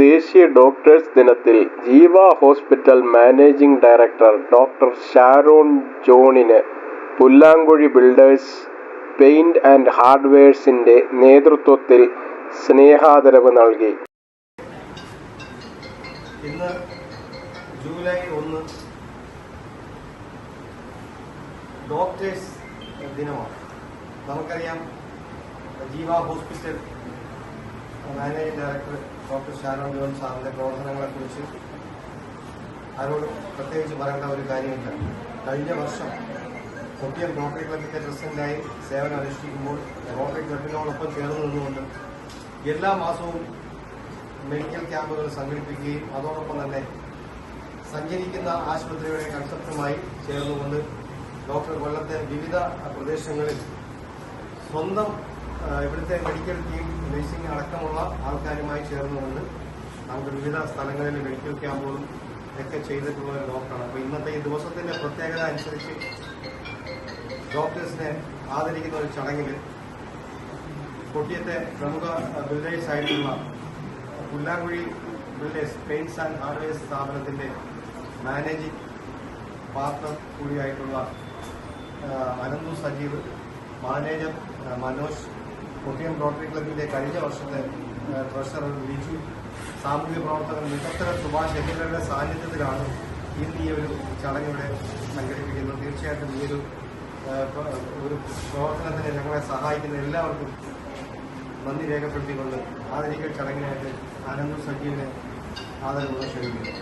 ദേശീയ ഡോക്ടേഴ്സ് ദിനത്തിൽ Jeeva hospital managing director doctor Sharon ജോണിന് പുല്ലാങ്കുഴി ബിൽഡേഴ്സ് പെയിന്റ് ആൻഡ് ഹാർഡ്വെയർസിന്റെ നേതൃത്വത്തിൽ സ്നേഹാദരവ് നൽകി. ഇന്ന് ജൂലൈ ഒന്ന് ഡോക്ടേഴ്സ് ദിനമാണ്. നമുക്കറിയാം Jeeva hospital managing director doctor Sharon John സാറിന്റെ പ്രവർത്തനങ്ങളെക്കുറിച്ച് ആരോടും പ്രത്യേകിച്ച് പറയേണ്ട ഒരു കാര്യമില്ല. കഴിഞ്ഞ വർഷം കൊട്ടിയം റോട്ടറി ക്ലബിന്റെ പ്രസിഡന്റായി സേവനം അനുഷ്ഠിക്കുമ്പോൾ റോട്ടറി ക്ലബിനോടൊപ്പം ചേർന്ന് നിന്നുകൊണ്ട് എല്ലാ മാസവും മെഡിക്കൽ ക്യാമ്പുകൾ സംഘടിപ്പിക്കുകയും അതോടൊപ്പം തന്നെ സഞ്ചരിക്കുന്ന ആശുപത്രിയുടെ കൺസെപ്റ്റുമായി ചേർന്നുകൊണ്ട് ഡോക്ടർ കൊല്ലത്തെ വിവിധ പ്രദേശങ്ങളിൽ സ്വന്തം ഇവിടുത്തെ മെഡിക്കൽ ടീം നഴ്സിംഗ് അടക്കമുള്ള ആൾക്കാരുമായി ചേർന്നുകൊണ്ട് നമുക്ക് വിവിധ സ്ഥലങ്ങളിൽ മെഡിക്കൽ ക്യാമ്പുകളും ഒക്കെ ചെയ്തിട്ടുള്ള ഒരു ഡോക്ടറാണ് അപ്പോൾ ഇന്നത്തെ ഈ ദിവസത്തിന്റെ പ്രത്യേകത അനുസരിച്ച് ഡോക്ടേഴ്സിനെ ആദരിക്കുന്ന ഒരു ചടങ്ങിൽ കൊട്ടിയത്തെ പ്രമുഖ ബിൽഡേഴ്സ് ആയിട്ടുള്ള Pullankuzhi builders paints and hardwares സ്ഥാപനത്തിന്റെ മാനേജിംഗ് പാർട്ണർ കൂടിയായിട്ടുള്ള അനന്തു സജീവ് മാനേജർ മനോജ് കൊട്ടിയം റോട്ടറി ക്ലബിന്റെ കഴിഞ്ഞ വർഷത്തെ ട്രഷറർ ലിജു സാമൂഹ്യ പ്രവർത്തകർ മികത്തര സുഭാഷ് എന്നിവരുടെ സാന്നിധ്യത്തിലാണ് ഇന്ന് ഈ ഒരു ചടങ്ങിവിടെ സംഘടിപ്പിക്കുന്നത്. തീർച്ചയായിട്ടും ഈ ഒരു പ്രവർത്തനത്തിന് ഞങ്ങളെ സഹായിക്കുന്ന എല്ലാവർക്കും നന്ദി രേഖപ്പെടുത്തിക്കൊണ്ട് ആദരിക്കൽ ചടങ്ങിനായിട്ട് ആനന്ദ് സജീവിനെ ആദരവോടെ ക്ഷണിക്കുന്നു.